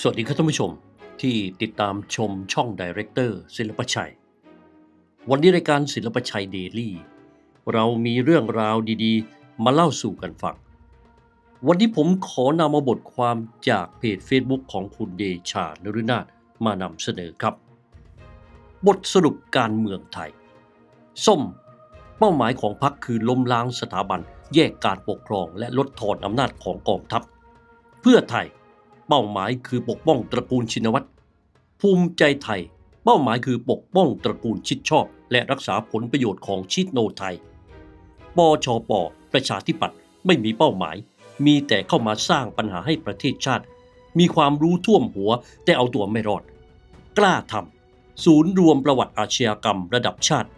สวัสดีครับท่านผู้ชมที่ติดตามชมช่องดีเรคเตอร์ศิลปชัย วันนี้รายการศิลปชัยเดลี่ เรามีเรื่องราวดีๆ มาเล่าสู่กันฟัง วันนี้ผมขอนำมาบทความจากเพจ Facebook ของคุณเดชานฤนาถมานำเสนอครับ บทสรุปการเมืองไทย ส้ม เป้าหมายของพรรคคือล้มล้างสถาบัน แยกการปกครองและลดทอนอำนาจของกองทัพ เพื่อไทย เป้าหมายคือปกป้องตระกูลชินวัตร ภูมิใจไทย เป้าหมายคือปกป้องตระกูลชิดชอบ และรักษาผลประโยชน์ของชิดโนไทย ปชป ประชาธิปัตย์ไม่มีเป้าหมาย มีแต่เข้ามาสร้างปัญหาให้ประเทศชาติ มีความรู้ท่วมหัวแต่เอาตัวไม่รอด กล้าทำศูนย์รวมประวัติอาชญากรรมระดับชาติ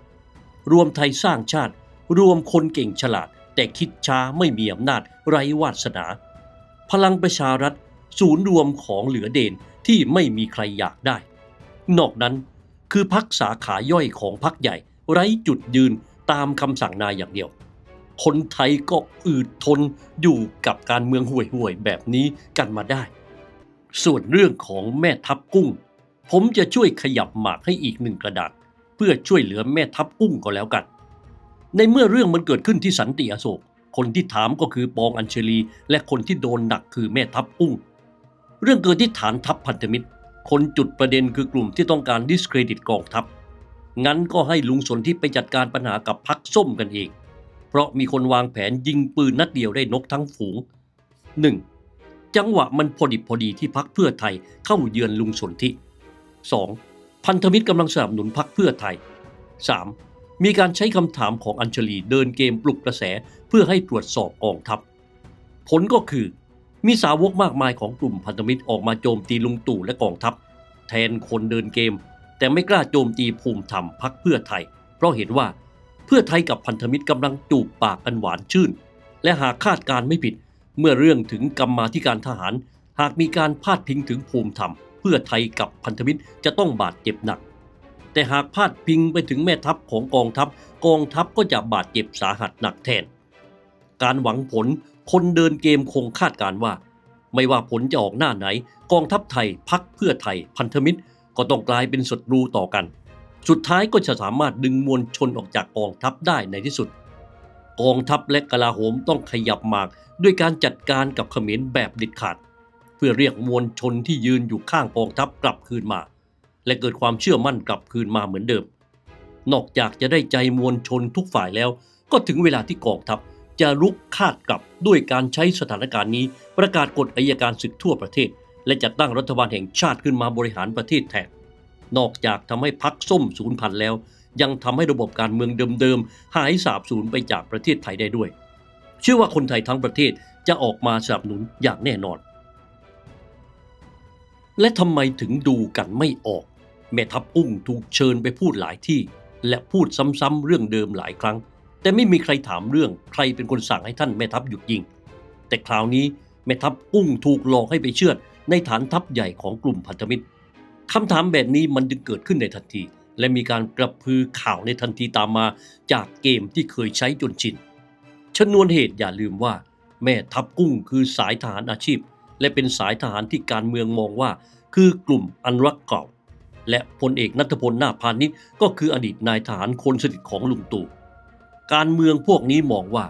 รวมไทยสร้างชาติ รวมคนเก่งฉลาด แต่คิดช้าไม่มีอำนาจไร้วาสนา พลังประชารัฐ ศูนย์รวมของเหลือเดนที่ไม่มีใครอยากได้ นอกนั้นคือพักสาขาย่อยของพักใหญ่ ไร้จุดยืนตามคำสั่งนายอย่างเดียว คนไทยก็อืดทนอยู่กับการเมืองห่วยๆแบบนี้กันมาได้ ส่วนเรื่องของแม่ทัพกุ้ง ผมจะช่วยขยับหมากให้อีกหนึ่งกระดาษ เพื่อช่วยเหลือแม่ทัพกุ้งก็แล้วกัน ในเมื่อเรื่องมันเกิดขึ้นที่สันติอโศกคนที่ถามก็คือปองอัญชลี และคนที่โดนหนักคือแม่ทัพกุ้ง เรื่องเกิดที่ฐานทัพพันธมิตร คนจุดประเด็นคือกลุ่มที่ต้องการดิสเครดิตกองทัพ งั้นก็ให้ลุงสนที่ไปจัดการปัญหากับพักส้มกันเอง เพราะมีคนวางแผนยิงปืนนัดเดียวได้นกทั้งฝูง 1. จังหวะมันพอดิบพอดีที่พักเพื่อไทยเข้าเยือนลุงสนธิ 2. พันธมิตรกำลังสนับสนุนพักเพื่อไทย 3. มีการใช้คำถามของอัญชลีเดินเกมปลุกกระแสเพื่อให้ตรวจสอบกองทัพ ผลก็คือ มีสาวกมากมายของกลุ่มพันธมิตรออกมาโจมตีลุงตู่และกองทัพ แทนคนเดินเกม แต่ไม่กล้าโจมตีภูมิธรรมพักเพื่อไทย เพราะเห็นว่าเพื่อไทยกับพันธมิตรกำลังจูบปากกันหวานชื่น และหากคาดการไม่ผิด เมื่อเรื่องถึงกรรมาธิการทหาร หากมีการพาดพิงถึงภูมิธรรม เพื่อไทยกับพันธมิตรจะต้องบาดเจ็บหนัก แต่หากพาดพิงไปถึงแม่ทัพของกองทัพ กองทัพก็จะบาดเจ็บสาหัสหนักแทน การหวังผล คนเดินเกมคงคาดการ์ว่า ไม่ว่าผลจะออกหน้าไหน กองทัพไทยพักเพื่อไทยพันธมิตร ก็ต้องกลายเป็นศัตรูต่อกัน สุดท้ายก็จะสามารถดึงมวลชนออกจากกองทัพได้ในที่สุด กองทัพและกลาโหมต้องขยับหมากด้วยการจัดการกับเขมรแบบเด็ดขาด เพื่อเรียกมวลชนที่ยืนอยู่ข้างกองทัพกลับคืนมา และเกิดความเชื่อมั่นกลับคืนมาเหมือนเดิม นอกจากจะได้ใจมวลชนทุกฝ่ายแล้ว ก็ถึงเวลาที่กองทัพ จะลุกคาดกลับด้วยการใช้สถานการณ์นี้ ประกาศกฎอายการศึกทั่วประเทศ และจัดตั้งรัฐบาลแห่งชาติขึ้นมาบริหารประเทศแทนนอกจากทำให้พักส้มสูญพันธุ์แล้ว ยังทำให้ระบบการเมืองเดิมๆ หายสาบสูญไปจากประเทศไทยได้ด้วย เชื่อว่าคนไทยทั้งประเทศจะออกมาสนับสนุนอย่างแน่นอน และทำไมถึงดูกันไม่ออก แม่ทัพกุ้งถูกเชิญไปพูดหลายที่ และพูดซ้ำๆเรื่องเดิมหลายครั้ง แต่ไม่มีใครถามเรื่องใครเป็นคนสั่งให้ท่านแม่ทัพหยุดยิง แต่คราวนี้แม่ทัพกุ้งถูกหลอกให้ไปเชื่อดในฐานทัพใหญ่ของกลุ่มพันธมิตรคำถามแบบนี้มันจึงเกิดขึ้นในทันที และมีการกระพือข่าวในทันทีตามมาจากเกมที่เคยใช้จนชินชนวนเหตุอย่าลืมว่า แม่ทัพกุ้งคือสายทหารอาชีพ และเป็นสายทหารที่การเมืองมองว่า คือกลุ่มอันรักเก่า และพลเอกนัทพลนาพาณิชย์ก็คืออดีตนายทหารคนสนิทของลุงตู่ การเมืองพวกนี้มองว่า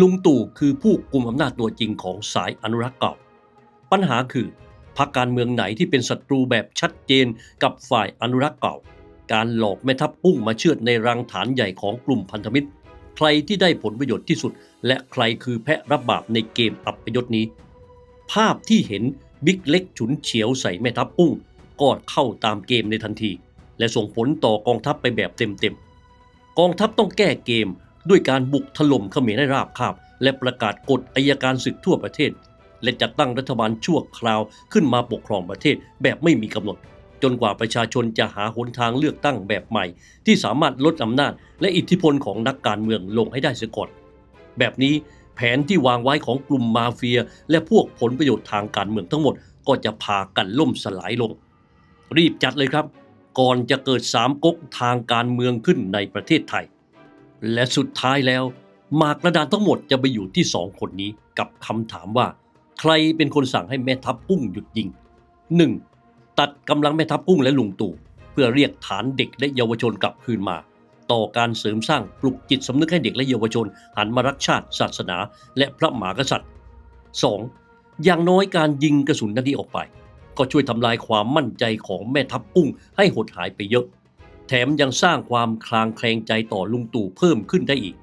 ลุงตู่คือผู้กุมอำนาจตัวจริงของสายอนุรักษ์เก่า ปัญหาคือพรรคการเมืองไหนที่เป็นศัตรูแบบชัดเจนกับฝ่ายอนุรักษ์เก่า การหลอกแม่ทัพกุ้งมาเชือดในรังฐานใหญ่ของกลุ่มพันธมิตร ใครที่ได้ผลประโยชน์ที่สุด และใครคือแพะรับบาปในเกมอับปยศนี้ ภาพที่เห็นบิ๊กเล็กฉุนเฉียวใส่แม่ทัพกุ้งก็เข้าตามเกมในทันที และส่งผลต่อกองทัพไปแบบเต็มๆ กองทัพต้องแก้เกม ด้วยการบุกถล่มเขมรให้ราบคาบ และประกาศกฎอายการศึกทั่วประเทศ และจัดตั้งรัฐบาลชั่วคราวขึ้นมาปกครองประเทศแบบไม่มีกำหนด จนกว่าประชาชนจะหาหนทางเลือกตั้งแบบใหม่ ที่สามารถลดอำนาจ และอิทธิพลของนักการเมืองลงให้ได้เสียก่อนแบบนี้แผนที่วางไว้ของกลุ่มมาเฟีย และพวกผลประโยชน์ทางการเมืองทั้งหมด ก็จะพากันล่มสลายลง รีบจัดเลยครับ ก่อนจะเกิดสามก๊กทางการเมืองขึ้นในประเทศไทย และสุดท้ายแล้ว หมากกระดานทั้งหมดจะไปอยู่ที่สองคนนี้กับคำถามว่า ใครเป็นคนสั่งให้แม่ทัพกุ้งหยุดยิง 1. ตัดกำลังแม่ทัพกุ้งและลุงตู่เพื่อเรียกฐานเด็กและเยาวชนกลับคืนมา ต่อการเสริมสร้างปลุกจิตสำนึกให้เด็กและเยาวชน หันมารักชาติ ศาสนา และพระมหากษัตริย์ 2. อย่างน้อยการยิงกระสุนนัดนี้ออกไป ก็ช่วยทำลายความมั่นใจของแม่ทัพกุ้งให้หดหายไปเยอะ แถมยังสร้างความคลางแคลงใจต่อลุงตู่เพิ่มขึ้นได้อีก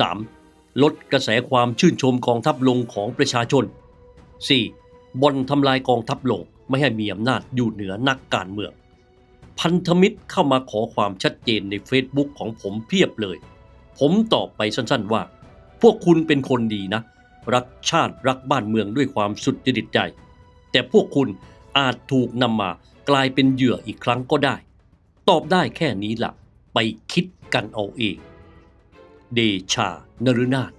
3. ลดกระแสความชื่นชมกองทัพลงของประชาชน 4. บอนทำลายกองทัพลงไม่ให้มีอำนาจอยู่เหนือนักการเมือง พันธมิตรเข้ามาขอความชัดเจนใน Facebook ของผมเพียบเลย ผมตอบไปสั้นๆว่า พวกคุณเป็นคนดีนะ รักชาติรักบ้านเมืองด้วยความสุดจริตใจ แต่พวกคุณอาจถูกนำมากลายเป็นเหยื่ออีกครั้งก็ได้ ตอบได้แค่นี้ละ่ะ ไปคิดกันเอาเอง เดชานรุนาถ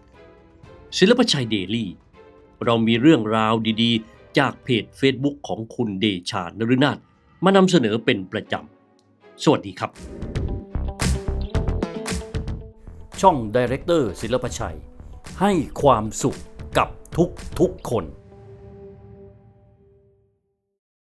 ศิลปชัยเดลี่ เรามีเรื่องราวดีๆ จากเพจ Facebook ของคุณเดชานรุนาถมานำเสนอเป็นประจำ สวัสดีครับ ช่อง Director ศิลปชัย ให้ความสุขกับทุกทุกๆคน